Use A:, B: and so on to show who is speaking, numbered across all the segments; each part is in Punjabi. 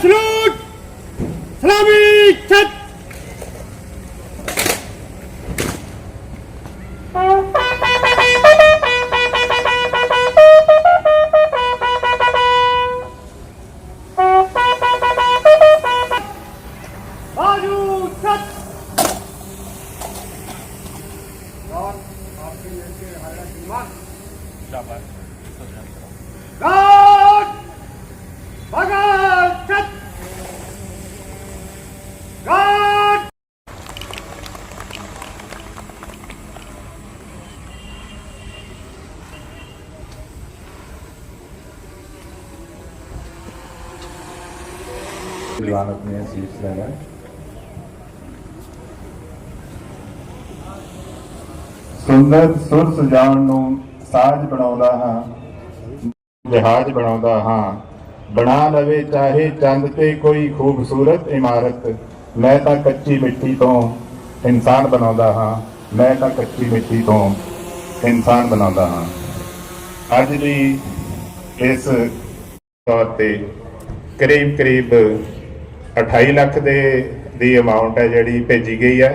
A: স্যালুট ইসলামিক ছাত্র
B: ਜਵਾਨ ਆਪਣੇ ਸੀਟਸ ਲੈ ਸੁੰਦਰ ਸੁਰ ਸਜਾਉਣ ਨੂੰ ਸਾਜ ਬਣਾਉਂਦਾ ਹਾਂ ਜਹਾਜ਼ ਬਣਾਉਂਦਾ ਹਾਂ। ਬਣਾ ਲਵੇ ਚਾਹੇ ਚੰਦ ਤੇ ਕੋਈ ਖੂਬਸੂਰਤ ਇਮਾਰਤ, ਮੈਂ ਤਾਂ ਕੱਚੀ ਮਿੱਟੀ ਤੋਂ ਇਨਸਾਨ ਬਣਾਉਂਦਾ ਹਾਂ, ਮੈਂ ਤਾਂ ਕੱਚੀ ਮਿੱਟੀ ਤੋਂ ਇਨਸਾਨ ਬਣਾਉਂਦਾ ਹਾਂ। ਅੱਜ ਵੀ ਇਸ ਤੌਰ ਤੇ ਕਰੀਬ ਕਰੀਬ 28 ਲੱਖ ਦੇ, ਦੀ ਅਮਾਉਂਟ ਹੈ ਜਿਹੜੀ ਭੇਜੀ ਗਈ ਹੈ।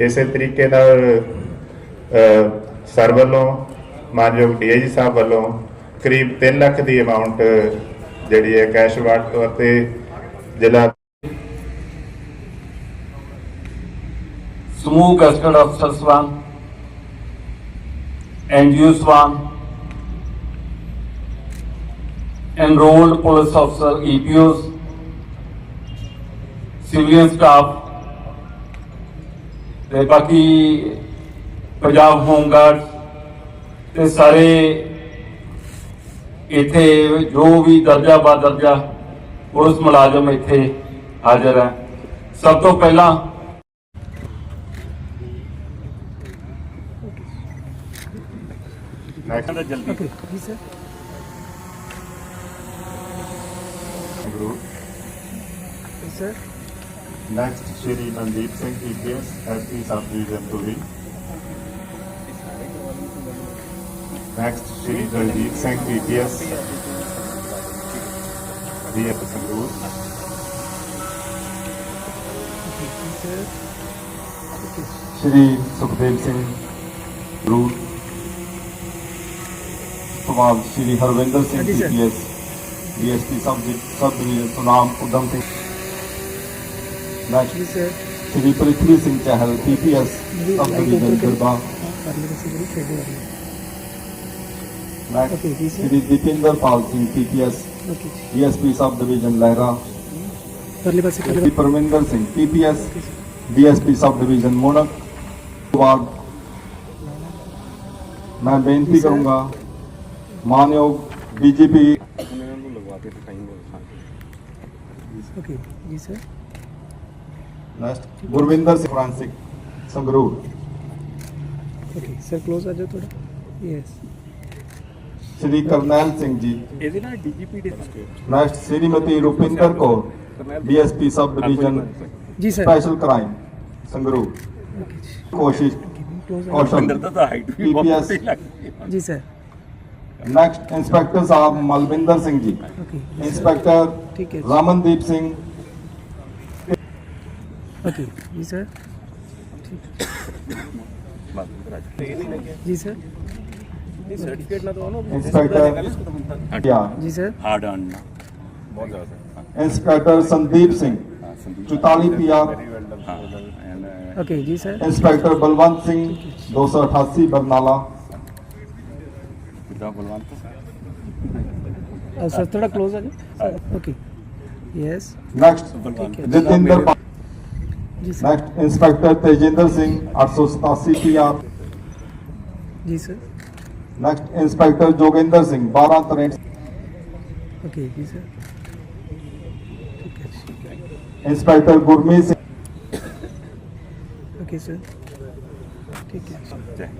B: ਇਸੇ ਤਰੀਕੇ ਨਾਲ ਸਰ ਵੱਲੋਂ, ਮਾਨਯੋਗ ਡੀਆਈਜੀ ਸਾਹਿਬ ਵੱਲੋਂ ਕਰੀਬ 3 ਲੱਖ ਦੀ ਅਮਾਉਂਟ ਜਿਹੜੀ ਹੈ ਕੈਸ਼ ਵਾਟ ਤੌਰ ਤੇ ਜ਼ਿਲ੍ਹਾ
C: ਸਮੂਹ ਕਸਟਡ ਅਫਸਰਸ ਵਾਂਗ ਐਨਜੀਓਸ ਵਾਂਗ enrolled police officer EPOs civilian staff ਤੇ ਬਾਕੀ ਪੰਜਾਬ ਹੋਮ ਗਾਰਡ ਤੇ ਸਾਰੇ ਇੱਥੇ ਜੋ ਵੀ ਦਰਜਾ ਬਾ ਦਰਜਾ ਪੁਲਿਸ ਮੁਲਾਜ਼ਮ ਇੱਥੇ ਹਾਜ਼ਰ ਹੈ। ਸਭ ਤੋਂ ਪਹਿਲਾਂ
B: ਨੈਕਸਟ ਜਲਦੀ।
A: ਜੀ sir sir
B: next Shri Mandeep Singh EPS SP sub division ਟੂਰੀ next Shri Daljit Singh EPS DF Sangrur Shri Sukhdev Singh route ਸਵਾਲ ਸ਼੍ਰੀ ਹਰਵਿੰਦਰ ਸਿੰਘ
A: ਹਾਂਜੀ sir.
B: EPS DSP sub sub division Sunam Udham Singh next
A: ਜੀ sir
B: Shri Prithvi Singh Chahal PPS sub division garba. Shri Dipinder Pal Singh PPS DSP sub division Lehra
A: ਪਰਲੇ ਪਾਸੇ
B: Shri Parminder Singh PPS DSP sub division Moonak ਬਾਅਦ ਮੈਂ ਬੇਨਤੀ. ਕਰੂੰਗਾ ਮਾਨਯੋਗ ਡੀਜੀਪੀ
A: ਓਕੇ ਜੀ sir
B: next Gurvinder Singh forensic Sangrur
A: okay sir close आ जाओ थोड़ा। Yes
B: Shri Karnail Singh ji.
D: Next Shrimati Rupinder Kaur
B: DSP sub division जी सर स्पेशल क्राइम
A: संगरूर कोशिश।
B: कौशल पीपीएस जी
A: सर नेक्स्ट
B: इंस्पेक्टर
A: साहब
B: मलविंदर
D: सिंह जी। इंस्पेक्टर रामनदीप सिंह
B: PPS
D: ਹੀ ਲੱਗਦੀ ਹੈ
A: ਜੀ ਸਰ
B: ਨੈਕਸਟ ਇੰਸਪੈਕਟਰ ਸਾਹਿਬ ਮਲਵਿੰਦਰ ਸਿੰਘ ਜੀ
A: ਓਕੇ
B: ਇੰਸਪੈਕਟਰ
A: ਠੀਕ ਹੈ ਜੀ।
B: ਰਮਨਦੀਪ ਸਿੰਘ
A: ਓਕੇ ਜੀ ਸਰ ਜੀ ਸਰ
D: ਸਰਟੀਫਿਕੇਟ ਨਾ ਦੋ
B: ਇੰਸਪੈਕਟਰ ਯਾ
A: ਜੀ ਸਰ
D: ਹਾਰਡ ਆਨ ਬਹੁਤ ਜ਼ਿਆਦਾ
B: ਇੰਸਪੈਕਟਰ
A: ਜੀ ਸਰ।
B: ਇੰਸਪੈਕਟਰ ਬਲਵੰਤ ਸਿੰਘ 288 ਬਰਨਾਲਾ
D: ਕਿਦਾਂ ਬਲਵੰਤ
A: ਸਰ ਥੋੜਾ ক্লোਜ਼ ਆ ਜਾਓ okay yes
B: next inspector Tejinder Singh 887 PR
A: ਜੀ sir.
B: Next inspector Joginder Singh 1263
A: okay ਜੀ ਸਰ ਠੀਕ ਹੈ। ਜੀ
B: inspector Gurmeet Singh
A: okay sir ਠੀਕ ਹੈ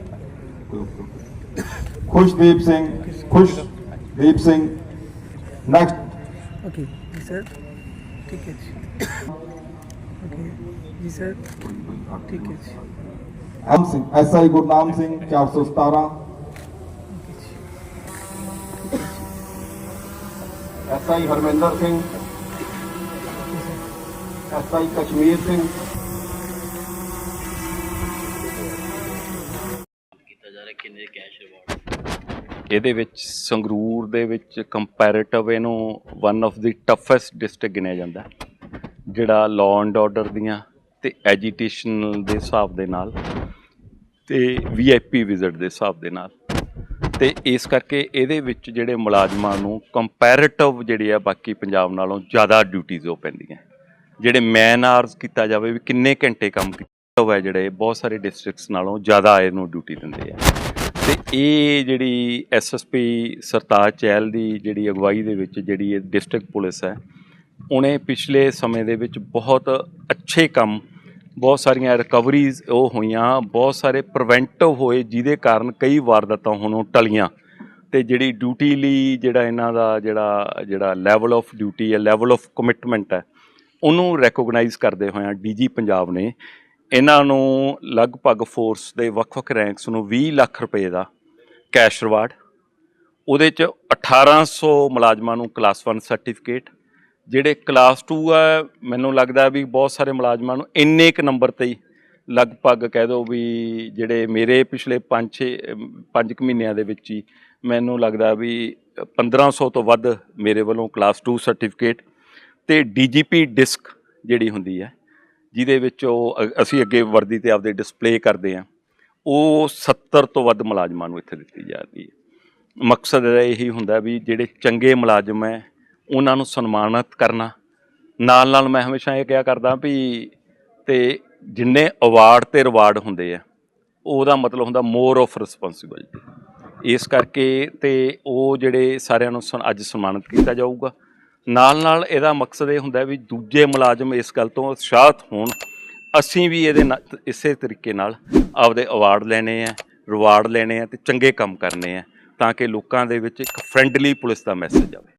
B: ਖੁਸ਼ਦੀਪ ਸਿੰਘ ਖੁਸ਼ਦੀਪ ਸਿੰਘ ਨੈਕਸਟ
A: ਓਕੇ ਜੀ ਸਰ ਠੀਕ ਹੈ ਜੀ। ਜੀ ਸਰ ਠੀਕ ਹੈ ਜੀ
B: M Singh SI Gurnam Singh 417 SI Harminder Singh
E: SI Kashmir Singh
C: ਇਹਦੇ ਵਿੱਚ ਸੰਗਰੂਰ ਦੇ ਵਿੱਚ ਕੰਪੈਰੀਟਿਵ ਇਹਨੂੰ one of the toughest district ਗਿਣਿਆ ਜਾਂਦਾ ਹੈ। ਜਿਹੜਾ ਲਾਅ ਐਂਡ ਆਰਡਰ ਦੀਆਂ ਤੇ ਐਜੀਟੇਸ਼ਨ ਦੇ ਹਿਸਾਬ ਦੇ ਨਾਲ ਤੇ ਵੀਆਈਪੀ ਵਿਜ਼ਿਟ ਦੇ ਹਿਸਾਬ ਦੇ ਨਾਲ। ਤੇ ਇਸ ਕਰਕੇ ਇਹਦੇ ਵਿੱਚ ਜਿਹੜੇ ਮੁਲਾਜ਼ਮਾਂ ਨੂੰ ਕੰਪੈਰੀਟਿਵ ਜਿਹੜੇ ਆ ਬਾਕੀ ਪੰਜਾਬ ਨਾਲੋਂ ਜ਼ਿਆਦਾ ਡਿਊਟੀਆਂ ਉਹ ਪੈਂਦੀਆਂ। ਜਿਹੜੇ ਮੈਨ ਆਵਰਸ ਕੀਤਾ ਜਾਵੇ ਵੀ ਕਿੰਨੇ ਘੰਟੇ ਕੰਮ ਕੀਤਾ ਹੋਇਆ ਜਿਹੜੇ ਬਹੁਤ ਸਾਰੇ ਡਿਸਟ੍ਰਿਕਟਸ ਨਾਲੋਂ ਜ਼ਿਆਦਾ ਇਹਨੂੰ ਡਿਊਟੀ ਦਿੰਦੇ ਆ। ਤੇ ਇਹ ਜਿਹੜੀ ਐਸਐਸਪੀ ਸਰਤਾਜ ਚਹਿਲ ਦੀ ਜਿਹੜੀ ਅਗਵਾਈ ਦੇ ਵਿੱਚ ਜਿਹੜੀ ਇਹ ਡਿਸਟ੍ਰਿਕਟ ਪੁਲਿਸ ਹੈ ਉਹਨੇ ਪਿਛਲੇ ਸਮੇਂ ਦੇ ਵਿੱਚ ਬਹੁਤ ਅੱਛੇ ਕੰਮ, ਬਹੁਤ ਸਾਰੀਆਂ ਰਿਕਵਰੀਜ਼ ਉਹ ਹੋਈਆਂ, ਬਹੁਤ ਸਾਰੇ ਪ੍ਰੀਵੈਂਟਿਵ ਹੋਏ, ਜਿਹਦੇ ਕਾਰਨ ਕਈ ਵਾਰਦਾਤਾਂ ਹੁਣ ਟਲੀਆਂ। ਤੇ ਜਿਹੜੀ ਡਿਊਟੀ ਲਈ ਜਿਹੜਾ ਇਹਨਾਂ ਦਾ ਜਿਹੜਾ ਜਿਹੜਾ ਲੈਵਲ ਆਫ ਡਿਊਟੀ ਹੈ ਲੈਵਲ ਆਫ ਕਮਿਟਮੈਂਟ ਹੈ, ਉਹਨੂੰ ਰੈਕੋਗਨਾਈਜ਼ ਕਰਦੇ ਹੋਇਆਂ ਡੀਜੀ ਪੰਜਾਬ ਨੇ। ਇਹਨਾਂ ਨੂੰ ਲਗਭਗ ਫੋਰਸ ਦੇ ਵੱਖ-ਵੱਖ ਰੈਂਕਸ ਨੂੰ 20 ਲੱਖ ਰੁਪਏ ਦਾ ਕੈਸ਼ ਰਿਵਾਰਡ ਉਹਦੇ ਚ 1800 ਮੁਲਾਜ਼ਮਾਂ ਨੂੰ ਕਲਾਸ 1 ਸਰਟੀਫਿਕੇਟ ਜਿਹੜੇ ਕਲਾਸ 2 ਆ, ਮੈਨੂੰ ਲੱਗਦਾ ਵੀ ਬਹੁਤ ਸਾਰੇ ਮੁਲਾਜ਼ਮਾਂ ਨੂੰ ਇੰਨੇ ਕੁ ਨੰਬਰ ਤੇ ਹੀ ਲਗਭਗ ਕਹਿ ਦਿਓ ਵੀ ਜਿਹੜੇ ਮੇਰੇ ਪਿਛਲੇ 5-6 5 ਕੁ ਮਹੀਨਿਆਂ ਦੇ ਵਿੱਚ ਹੀ ਮੈਨੂੰ ਲੱਗਦਾ ਵੀ 1500 ਤੋਂ ਵੱਧ ਮੇਰੇ ਵੱਲੋਂ ਕਲਾਸ 2 ਸਰਟੀਫਿਕੇਟ ਤੇ ਡੀਜੀਪੀ ਡਿਸਕ ਜਿਹੜੀ ਹੁੰਦੀ ਹੈ, ਜਿਹਦੇ ਵਿੱਚ ਉਹ ਅ- ਅਸੀਂ ਅੱਗੇ ਵਰਦੀ ਤੇ ਆਪਦੇ ਡਿਸਪਲੇ ਕਰਦੇ ਆ ਉਹ 70 ਤੋਂ ਵੱਧ ਮੁਲਾਜ਼ਮਾਂ ਨੂੰ ਇੱਥੇ ਦਿੱਤੀ ਜਾਂਦੀ ਹੈ। ਮਕਸਦ ਇਹਦਾ ਇਹੀ ਹੁੰਦਾ ਵੀ ਜਿਹੜੇ ਚੰਗੇ ਮੁਲਾਜ਼ਮ ਹੈ ਉਹਨਾਂ ਨੂੰ ਸਨਮਾਨਿਤ ਕਰਨਾ। ਨਾਲ ਨਾਲ ਮੈਂ ਹਮੇਸ਼ਾ ਇਹ ਕਿਹਾ ਕਰਦਾ ਵੀ ਤੇ ਜਿੰਨੇ ਅਵਾਰਡ ਤੇ ਰਿਵਾਰਡ ਹੁੰਦੇ ਆ, ਉਹਦਾ ਮਤਲਬ ਹੁੰਦਾ ਮੋਰ ਆਫ ਰਿਸਪੌਂਸਿਬਿਲਟੀ ਇਸ ਕਰਕੇ ਤੇ ਉਹ ਜਿਹੜੇ ਸਾਰਿਆਂ ਨੂੰ ਸਨ- ਅੱਜ ਸਨਮਾਨਿਤ ਕੀਤਾ ਜਾਊਗਾ। ਨਾਲ ਨਾਲ ਇਹਦਾ ਮਕਸਦ ਇਹ ਹੁੰਦਾ ਵੀ ਦੂਜੇ ਮੁਲਾਜ਼ਮ ਇਸ ਗੱਲ ਤੋਂ ਉਤਸ਼ਾਹਤ ਹੋਣ। ਅਸੀਂ ਵੀ ਇਹਦੇ ਨਾਲ, ਇਸੇ ਤਰੀਕੇ ਨਾਲ ਆਪਦੇ ਅਵਾਰਡ ਲੈਣੇ ਆ ਰਿਵਾਰਡ ਲੈਣੇ ਆ ਤੇ ਚੰਗੇ ਕੰਮ ਕਰਨੇ ਆ, ਤਾਂ ਕਿ ਲੋਕਾਂ ਦੇ ਵਿੱਚ ਇੱਕ ਫ੍ਰੈਂਡਲੀ ਪੁਲਿਸ ਦਾ ਮੈਸੇਜ ਆਵੇ।